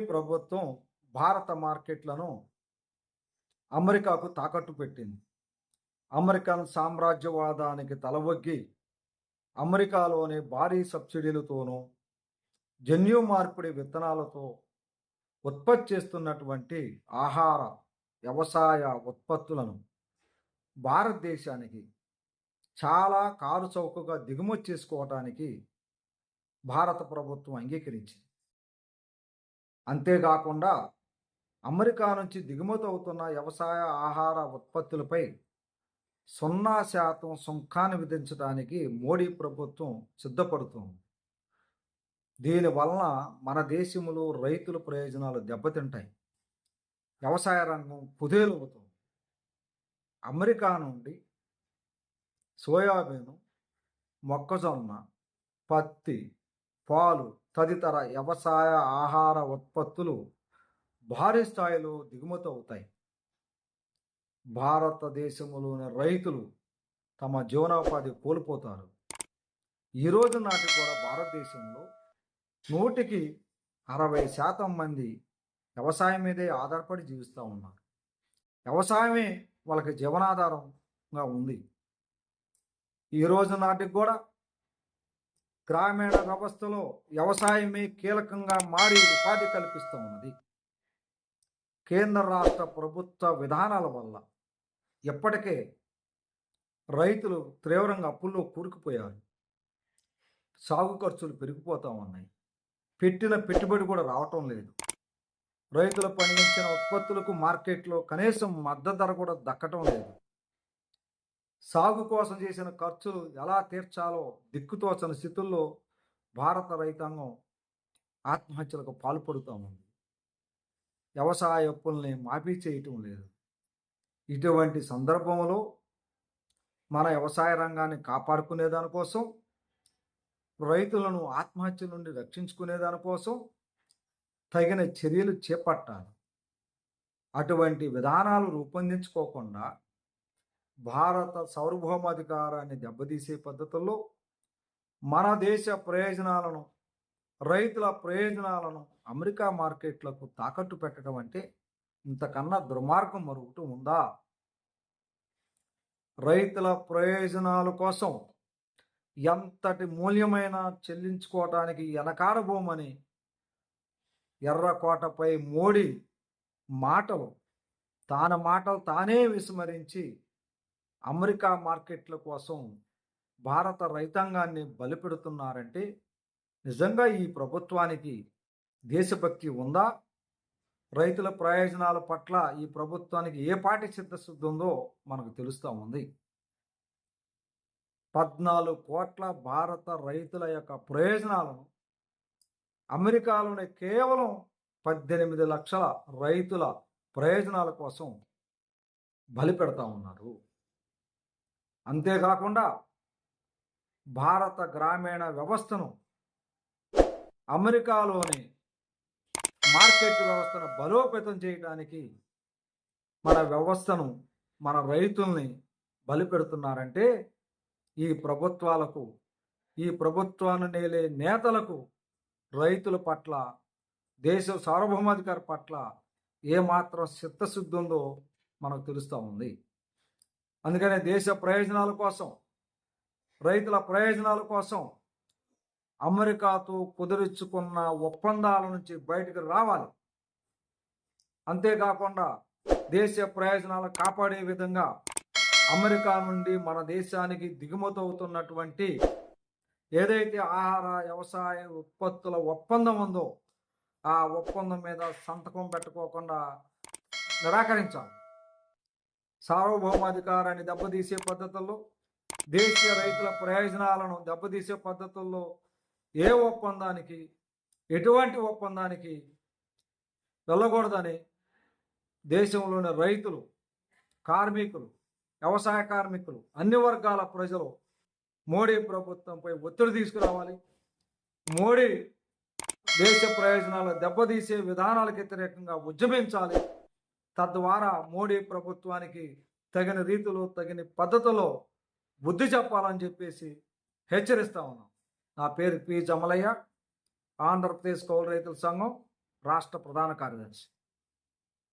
ప్రభుత్వం భారత మార్కెట్లను అమెరికాకు తాకట్టు పెట్టింది. అమెరికన్ సామ్రాజ్యవాదానికి తలవొగ్గి అమెరికాలోని భారీ సబ్సిడీలతోనూ జన్యు మార్పిడి విత్తనాలతో ఉత్పత్తి చేస్తున్నటువంటి ఆహార వ్యవసాయ ఉత్పత్తులను భారతదేశానికి చాలా కారు చౌకగా దిగుమతి చేసుకోవటానికి భారత ప్రభుత్వం అంగీకరించింది. అంతేకాకుండా అమెరికా నుంచి దిగుమతి అవుతున్న వ్యవసాయ ఆహార ఉత్పత్తులపై సున్నా శాతం సుంకాన్ని విధించడానికి మోడీ ప్రభుత్వం సిద్ధపడుతుంది. దీనివలన మన దేశంలో రైతుల ప్రయోజనాలు దెబ్బతింటాయి. వ్యవసాయ రంగం కుదేలవుతుంది. అమెరికా నుండి సోయాబీన్ మొక్కజొన్న పత్తి పాలు తదితర వ్యవసాయ ఆహార ఉత్పత్తులు భారీ స్థాయిలో దిగుమతి అవుతాయి. భారతదేశంలోని రైతులు తమ జీవనోపాధి కోల్పోతారు. ఈ రోజు నాటి కూడా భారతదేశంలో నూటికి అరవై శాతం మంది వ్యవసాయం మీదే ఆధారపడి జీవిస్తూ ఉన్నారు. వ్యవసాయమే వాళ్ళకి జీవనాధారంగా ఉంది. ఈ రోజు నాటికి కూడా గ్రామీణ వ్యవస్థలో వ్యవసాయమే కీలకంగా మారి ఉపాధి కల్పిస్తూ ఉన్నది కేంద్ర రాష్ట్ర ప్రభుత్వ విధానాల వల్ల ఇప్పటికే రైతులు తీవ్రంగా అప్పుల్లో కూరుకుపోయారు. సాగు ఖర్చులు పెరిగిపోతూ ఉన్నాయి. పెట్టిన పెట్టుబడి కూడా రావటం లేదు. రైతులు పండించిన ఉత్పత్తులకు మార్కెట్లో కనీసం మద్దతు ధర కూడా దక్కటం లేదు. సాగు కోసం చేసిన ఖర్చులు ఎలా తీర్చాలో దిక్కుతోచని స్థితుల్లో భారత రైతాంగం ఆత్మహత్యలకు పాల్పడుతూ ఉంది. వ్యవసాయ అప్పుల్ని మాఫీ చేయటం లేదు. ఇటువంటి సందర్భంలో మన వ్యవసాయ రంగాన్ని కాపాడుకునే దానికోసం రైతులను ఆత్మహత్య నుండి రక్షించుకునే దానికోసం తగిన చర్యలు చేపట్టాలి. అటువంటి విధానాలు రూపొందించుకోకుండా భారత సార్వభౌమాధికారాన్ని దెబ్బతీసే పద్ధతుల్లో మన దేశ ప్రయోజనాలను రైతుల ప్రయోజనాలను అమెరికా మార్కెట్లకు తాకట్టు పెట్టడం అంటే ఇంతకన్నా దుర్మార్గం మరొకటి ఉందా? రైతుల ప్రయోజనాల కోసం ఎంతటి మూల్యమైన చెల్లించుకోవటానికి వెనకాడబోమని ఎర్రకోటపై మోడీ మాటలు తాన మాటలు తానే విస్మరించి అమెరికా మార్కెట్ల కోసం భారత రైతాంగాన్ని బలిపెడుతున్నారంటే నిజంగా ఈ ప్రభుత్వానికి దేశభక్తి ఉందా? రైతుల ప్రయోజనాల పట్ల ఈ ప్రభుత్వానికి ఏ పాటి చిత్తశుద్ధి ఉందో మనకు తెలుస్తూ ఉంది. పద్నాలుగు కోట్ల భారత రైతుల యొక్క ప్రయోజనాలను అమెరికాలోని కేవలం పద్దెనిమిది లక్షల రైతుల ప్రయోజనాల కోసం బలిపెడతా ఉన్నారు. అంతేకాకుండా భారత గ్రామీణ వ్యవస్థను అమెరికాలోని మార్కెట్ వ్యవస్థను బలోపేతం చేయడానికి మన వ్యవస్థను మన రైతుల్ని బలిపెడుతున్నారంటే ఈ ప్రభుత్వాలకు ఈ ప్రభుత్వాన్ని నేలే నేతలకు రైతుల పట్ల దేశ సార్వభౌమాధికారి పట్ల ఏమాత్రం చిత్తశుద్ధి ఉందో మనకు తెలుస్తూ ఉంది. అందుకనే దేశ ప్రయోజనాల కోసం రైతుల ప్రయోజనాల కోసం అమెరికాతో కుదిరించుకున్న ఒప్పందాల నుంచి బయటకు రావాలి. అంతేకాకుండా దేశ ప్రయోజనాలు కాపాడే విధంగా అమెరికా నుండి మన దేశానికి దిగుమతి అవుతున్నటువంటి ఏదైతే ఆహార వ్యవసాయ ఉత్పత్తుల ఒప్పందం ఉందో ఆ ఒప్పందం మీద సంతకం పెట్టుకోకుండా నిరాకరించాలి. సార్వభౌమాధికారాన్ని దెబ్బతీసే పద్ధతుల్లో దేశీయ రైతుల ప్రయోజనాలను దెబ్బతీసే పద్ధతుల్లో ఏ ఒప్పందానికి ఎటువంటి ఒప్పందానికి వెళ్ళకూడదని దేశంలోని రైతులు కార్మికులు వ్యవసాయ కార్మికులు అన్ని వర్గాల ప్రజలు మోడీ ప్రభుత్వంపై ఒత్తిడి తీసుకురావాలి. మోడీ దేశ ప్రయోజనాలు దెబ్బతీసే విధానాలకు వ్యతిరేకంగా ఉద్యమించాలి. తద్వారా మోడీ ప్రభుత్వానికి తగిన రీతిలో తగిన పద్ధతిలో బుద్ధి చెప్పాలని చెప్పేసి హెచ్చరిస్తా ఉన్నాం. నా పేరు పి. జమలయ్య ఆంధ్రప్రదేశ్ కౌలు రైతుల సంఘం రాష్ట్ర ప్రధాన కార్యదర్శి.